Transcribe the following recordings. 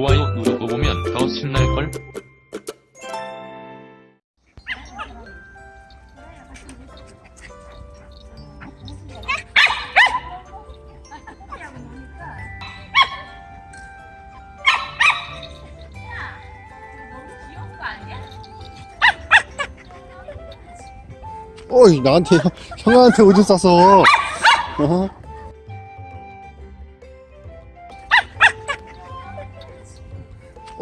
좋아요 누르고 보면 더 신날걸? 어이 나한테 형한테 오줌 쌌어 어?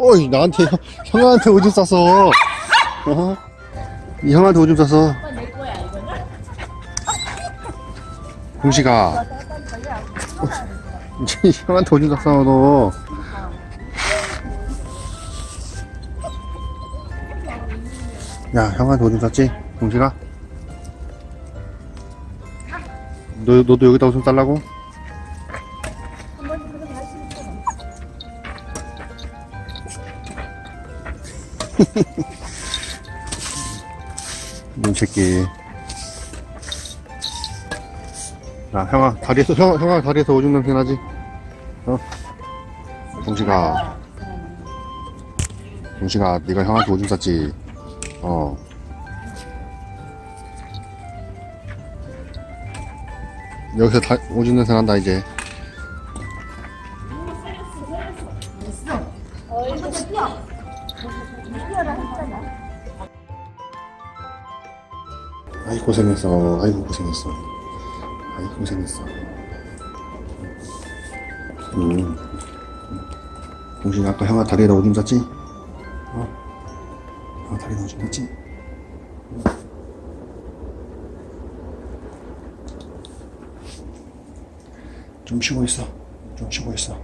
어이 나한테 형한테 오줌 쌌어 어? 이 형한테 오줌 쌌어 공식아 이 형한테 오줌 쌌어 너 야, 형한테 오줌 쌌지? 공식아? 너, 너도 여기다 오줌 쌀라고? 이놈 새끼. 야, 형아, 다리에서, 형, 형아, 다리에서 오줌 냄새 나지? 어? 동식아. 동식아, 네가 형한테 오줌 쌌지? 어. 여기서 다, 오줌 냄새 난다, 이제. 아이, 고생했어. 아이고, 고생했어. 아이, 고생했어. 음. 공신 아까 형아 다리에다 오줌 쌌지? 어? 아, 다리에다 오줌 쌌지? 좀 쉬고 있어. 좀 쉬고 있어.